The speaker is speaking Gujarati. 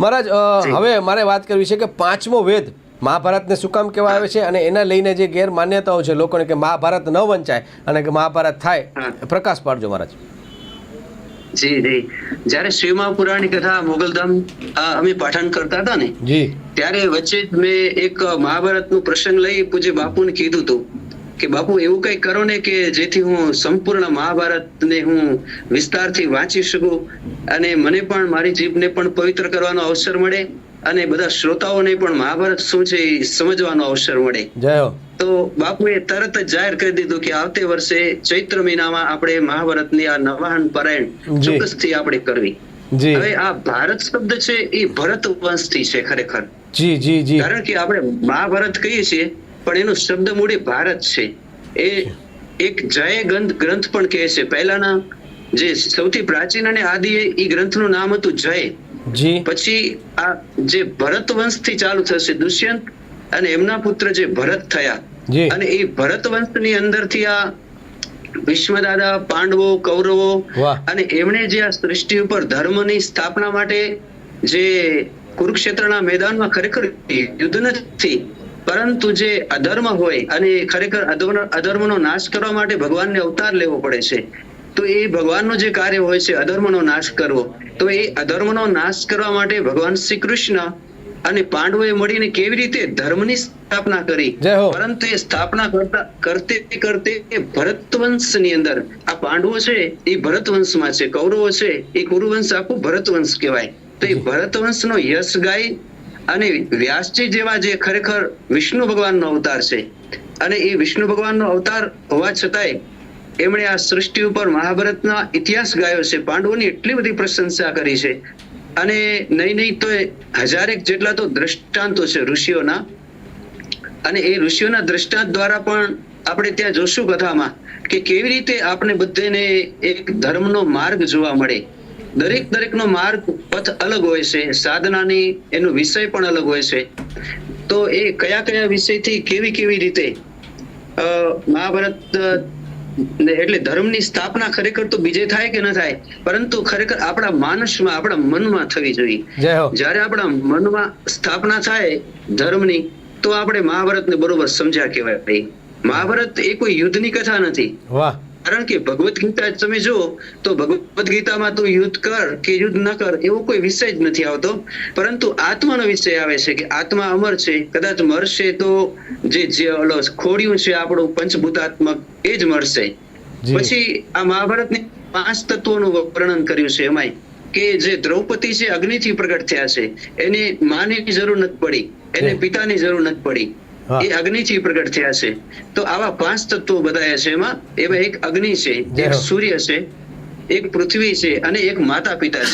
મહારાજ હવે મારે વાત કરવી છે કે પાંચમો વેદ મહાભારતને શું કામ કહેવાય આવે છે? અને એના લઈને જે ગેરમાન્યતાઓ છે લોકોને કે મહાભારત ન વંચાય અને કે મહાભારત થાય પ્રકાશ પાડજો મહારાજ. જી જી. જ્યારે શિવમા પુરાણની કથા મોગલધામ અમે પાઠન કરતા હતા ને જી. ત્યારે વચ્ચે મેં એક મહાભારતનું પ્રસંગ લઈ પૂજ્ય બાપુને કીધું હતું. કે બાપુ એવું કઈ કરો ને કે જેથી હું સંપૂર્ણ મહાભારતને હું વિસ્તારથી વાંચી શકું અને મને પણ મારી જીભને પણ પવિત્ર કરવાનો અવસર મળે અને બધા શ્રોતાઓને પણ મહાભારત શું છે એ સમજવાનો અવસર મળે. તો બાપુએ તરત જ જાહેર કરી દીધું કે આવતે વર્ષે ચૈત્ર મહિનામાં આપણે મહાભારતની આ નવાહન પારાયણ ચોક્કસથી આપણે કરવી. હવે આ ભારત શબ્દ છે એ ભરત વંશથી છે ખરેખર. જી જી જી. કારણ કે આપણે મહાભારત કહીએ છીએ પણ એનું શબ્દ મૂડી ભારત છે. એ એક જય ગ્રંથ ગ્રંથ પણ કહે છે. પહેલાના જે સૌથી પ્રાચીન અને આદિ એ ગ્રંથનું નામ હતું જય. જી. પછી આ જે ભરત વંશથી ચાલુ થશે દુષ્યંત અને એમના પુત્ર જે ભરત થયા. જી. અને એ ભરત વંશની અંદરથી આ ભીષ્મદાદા પાંડવો કૌરવો અને એમણે જે આ સૃષ્ટિ ઉપર ધર્મની સ્થાપના માટે જે કુરુક્ષેત્રના મેદાનમાં ખરેખર યુદ્ધ નથી પરંતુ જે અધર્મ હોય અને ખરેખર અધર્મનો નાશ કરવા માટે ભગવાનને અવતાર લેવો પડે છે તો એ ભગવાનનો જે કાર્ય હોય છે અધર્મનો નાશ કરવો તો એ અધર્મનો નાશ કરવા માટે ભગવાન શ્રી કૃષ્ણ અને પાંડવોએ મળીને કેવી રીતે ધર્મની સ્થાપના કરી? પરંતુ એ સ્થાપના કરતા કરતે કરતે એ ભરત વંશની અંદર આ પાંડવો છે એ ભરત વંશમાં છે કૌરવો છે એ કુરુવંશ આખું ભરત વંશ કહેવાય. તો એ ભરત વંશનો યશ ગાય અને વ્યાસજી જેવા જે ખરેખર વિષ્ણુ ભગવાનનો અવતાર છે, અને એ વિષ્ણુ ભગવાનનો અવતાર હોવા છતાંય એમણે આ સૃષ્ટિ ઉપર મહાભારતના ઇતિહાસ ગાયો છે, પાંડવોની એટલી બધી પ્રશંસા કરી છે, અને નહીં નહીં તો હજારેક જેટલા તો દ્રષ્ટાંતો છે ઋષિઓના, અને એ ઋષિઓના દ્રષ્ટાંત દ્વારા પણ આપણે ત્યાં જોશું કથામાં કે કેવી રીતે આપણે બધાને એક ધર્મનો માર્ગ જોવા મળે. દરેક દરેકનો માર્ગ પથ અલગ હોય છે સાધનાની એનો વિષય પણ અલગ હોય છે. તો એ કયા કયા વિષયથી કેવી કેવી રીતે મહાભારત એટલે ધર્મની સ્થાપના ખરેખર તો બીજે થાય કે ન થાય પરંતુ ખરેખર આપણા માનસમાં આપણા મનમાં થવી જોઈએ. જય જ્યારે આપણા મનમાં સ્થાપના થાય ધર્મની તો આપણે મહાભારતને બરોબર સમજ્યા કહેવાય ભાઈ. મહાભારત એ કોઈ યુદ્ધની કથા નથી. વાહ. કારણ કે ભગવદ્ ગીતા તમે જુઓ તો ભગવદ્ ગીતામાં તું યુદ્ધ કર કે યુદ્ધ ન કર એવો કોઈ વિષય જ નથી આવતો. પરંતુ આત્માનો વિષય આવે છે કે આત્મા અમર છે કદાચ મરશે તો જે જે ઓલો ખોડિયું છે આપણું પંચભૂતાત્મક એ જ મળશે પછી આ મહાભારતની પાંચ તત્વોનું વર્ણન કર્યું છે એમાંય. કે જે દ્રૌપદી છે અગ્નિથી પ્રગટ થયા છે. એને માની જરૂર નથી પડી. એને પિતાની જરૂર નથી પડી. એ અગ્નિથી પ્રગટ થયા છે. તો આવા પાંચ તત્વો બતાવ્યા છે એમાં. એમાં એક અગ્નિ છે એક સૂર્ય છે એક પૃથ્વી છે અને એક માતા પિતા છે.